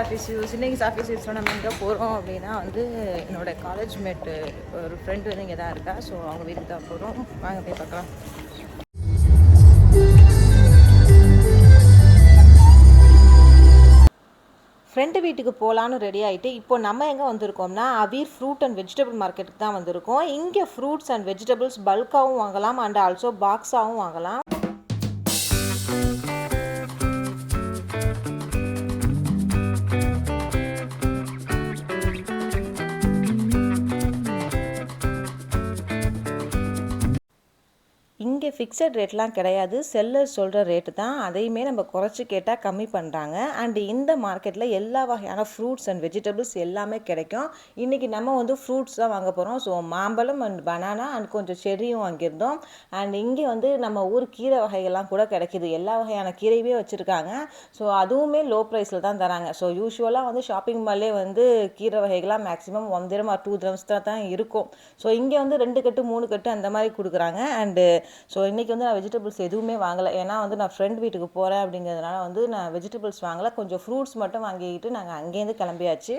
Office use இன்னைக்கு office யூஸில் நம்ம எங்கே போகிறோம் அப்படின்னா வந்து என்னோட காலேஜ் மேட்டு ஒரு ஃப்ரெண்டு வந்து இங்கே தான் இருக்கா. ஸோ அவங்க வீட்டுக்கு தான் போகிறோம். வாங்க போய் பார்க்கலாம். ஃப்ரெண்டு வீட்டுக்கு போகலான்னு ரெடி ஆகிட்டு இப்போ நம்ம எங்கே வந்திருக்கோம்னா அவீர் ஃப்ரூட் அண்ட் வெஜிடபிள் மார்க்கெட்டுக்கு தான் வந்திருக்கோம். இங்கே ஃப்ரூட்ஸ் அண்ட் வெஜிடபிள்ஸ் பல்காகவும் வாங்கலாம் அண்ட் ஆல்சோ பாக்ஸாகவும் வாங்கலாம். இங்கே ஃபிக்ஸட் ரேட்லாம் கிடையாது. செல்லர் சொல்கிற ரேட்டு தான். அதையுமே நம்ம குறைச்சி கேட்டால் கம்மி பண்ணுறாங்க அண்டு இந்த மார்க்கெட்டில் எல்லா வகையான ஃப்ரூட்ஸ் அண்ட் வெஜிடபிள்ஸ் எல்லாமே கிடைக்கும். இன்றைக்கி நம்ம வந்து ஃப்ரூட்ஸ் தான் வாங்க போகிறோம் ஸோ மாம்பழம் அண்ட் பனானா அண்ட் கொஞ்சம் செரியும் வாங்கியிருந்தோம். அண்ட் இங்கே வந்து நம்ம ஊர் கீரை வகைகள்லாம் கூட கிடைக்கிது. எல்லா வகையான கீரையுமே வச்சுருக்காங்க. ஸோ அதுவுமே லோ ப்ரைஸில் தான் தராங்க. ஸோ யூஸ்வலாக வந்து ஷாப்பிங் மால்லே வந்து கீரை வகைகள்லாம் maximum one dram two drams தான் தான் இருக்கும். ஸோ இங்கே வந்து ரெண்டு கட்டு மூணு கட்டு அந்த மாதிரி கொடுக்குறாங்க. அண்டு ஸோ ஸோ இன்றைக்கி வந்து நான் வெஜிடபிள்ஸ் எதுவுமே வாங்கலை. ஏன்னா வந்து நான் ஃப்ரெண்ட் வீட்டுக்கு போகிறேன் அப்படிங்கிறதுனால வந்து நான் வெஜிடபிள்ஸ் வாங்கலை. கொஞ்சம் ஃப்ரூட்ஸ் மட்டும் வாங்கிக்கிட்டு நாங்கள் அங்கேருந்து கிளம்பியாச்சு.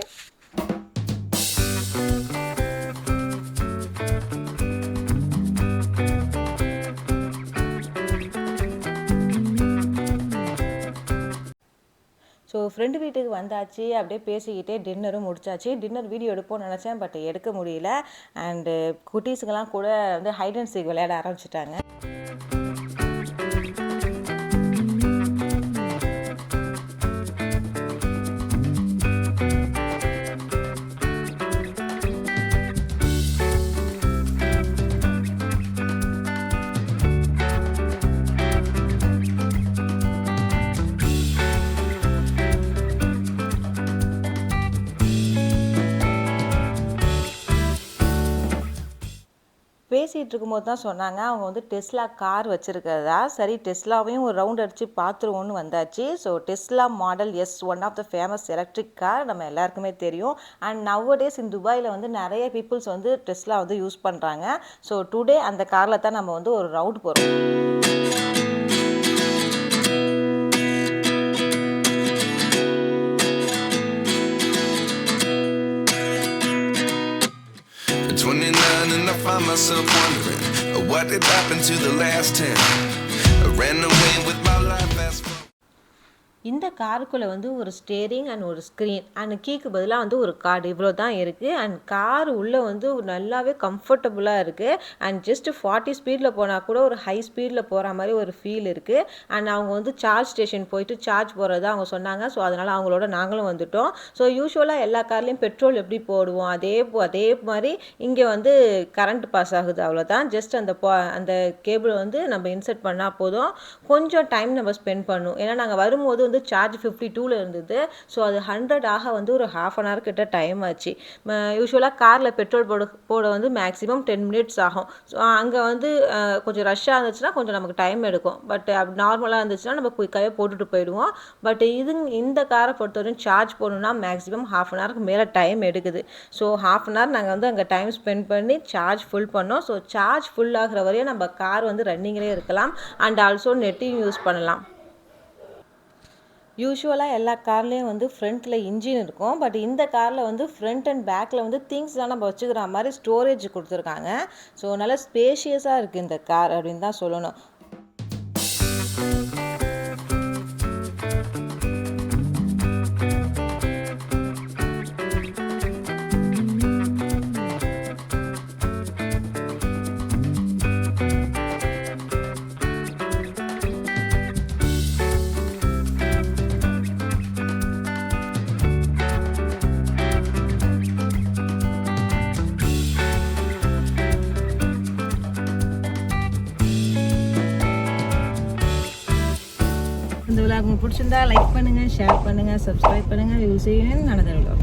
ஃப்ரெண்டு வீட்டுக்கு வந்தாச்சு அப்படியே பேசிக்கிட்டே டின்னரும் முடிச்சாச்சு. டின்னர் வீடியோ எடுப்போம்னு நினச்சேன் பட் எடுக்க முடியல. அண்டு குட்டீஸுங்கெல்லாம் கூட வந்து ஹைட் அண்ட் சீக் விளையாட ஆரம்பிச்சிட்டாங்க. பேசிகிட்டு இருக்கும்போது தான் சொன்னாங்க அவங்க வந்து டெஸ்லா கார் வச்சுருக்கிறதா? சரி டெஸ்லாவையும் ஒரு ரவுண்ட் அடித்து பார்த்துருவோன்னு வந்தாச்சு. So Tesla Model S one of the famous electric car நம்ம எல்லாருக்குமே தெரியும். அண்ட் நவ டேஸ் இன் துபாயில் வந்து நிறைய பீப்புள்ஸ் வந்து டெஸ்லா வந்து யூஸ் பண்ணுறாங்க ஸோ டுடே அந்த காரில் தான் நம்ம வந்து ஒரு ரவுண்ட் போகிறோம் 29 and I find myself wondering uh, what did happen to the last 10. I ran away with my life. இந்த காருக்குள்ளே வந்து ஒரு ஸ்டேரிங் அண்ட் ஒரு ஸ்க்ரீன் அண்ட் கீக்கு பதிலாக வந்து ஒரு கார்டு இவ்வளோ தான் இருக்குது அண்ட் கார் உள்ளே வந்து நல்லாவே கம்ஃபர்டபுளாக இருக்குது அண்ட் ஜஸ்ட் ஃபார்ட்டி ஸ்பீடில் போனால் கூட ஒரு ஹை ஸ்பீடில் போகிற மாதிரி ஒரு ஃபீல் இருக்குது அண்ட் அவங்க வந்து சார்ஜ் ஸ்டேஷன் போயிட்டு சார்ஜ் போகிறதா அவங்க சொன்னாங்க. ஸோ அதனால் அவங்களோட நாங்களும் வந்துட்டோம். ஸோ யூஸ்வலாக எல்லா கார்லேயும் பெட்ரோல் எப்படி போடுவோம்? அதே போ- அதே மாதிரி இங்கே வந்து கரண்ட் பாஸ் ஆகுது அவ்வளோதான் ஜஸ்ட் அந்த பா அந்த கேபிள் வந்து நம்ம இன்சர்ட் பண்ணால் போதும். கொஞ்சம் டைம் நம்ம ஸ்பெண்ட் பண்ணும் ஏன்னா நாங்கள் வரும்போது வந்து சார்ஜ் ஃபிஃப்டி டூவில் இருந்தது. ஸோ அது ஹண்ட்ரட் ஆக வந்து ஒரு ஹாஃப் அன் ஹவர் கிட்ட டைம் ஆச்சு. யூஸ்வலாக காரில் பெட்ரோல் போட போட வந்து மேக்ஸிமம் டென் மினிட்ஸ் ஆகும். ஸோ அங்கே வந்து கொஞ்சம் ரஷ்ஷாக இருந்துச்சுன்னா கொஞ்சம் நமக்கு டைம் எடுக்கும். பட் அப்படி நார்மலாக இருந்துச்சுன்னா நம்ம குயிக்காகவே போட்டுட்டு போயிடுவோம். பட் இது இந்த காரை பொறுத்தவரைக்கும் சார்ஜ் போடணும்னா மேக்ஸிமம் ஹாஃப் அன் ஹவருக்கு மேலே டைம் எடுக்குது. ஸோ ஹாஃப் அன் ஹவர் நாங்கள் வந்து அங்கே டைம் ஸ்பெண்ட் பண்ணி சார்ஜ் ஃபுல் பண்ணோம். ஸோ சார்ஜ் ஃபுல் ஆகிற வரையும் நம்ம கார் வந்து ரன்னிங்லேயே இருக்கலாம். அண்ட் ஆல்சோ நெட்டையும் யூஸ் பண்ணலாம். யூஸ்வலாக எல்லா கார்லேயும் வந்து ஃப்ரண்ட்டில் இன்ஜின் இருக்கும். பட் இந்த காரில் வந்து ஃப்ரண்ட் அண்ட் பேக்கில் வந்து திங்ஸ்லாம் நம்ம வச்சுக்கிற மாதிரி ஸ்டோரேஜ் கொடுத்துருக்காங்க. ஸோ நல்லா ஸ்பேஷியஸாக இருக்குது இந்த கார் அப்படின்னு தான் சொல்லணும். இந்த விழா உங்களுக்கு பிடிச்சிருந்தா லைக் பண்ணுங்கள் ஷேர் பண்ணுங்கள் சப்ஸ்கிரைப் பண்ணுங்கள் யூஸ் செய்யணும்னு நடந்த விழா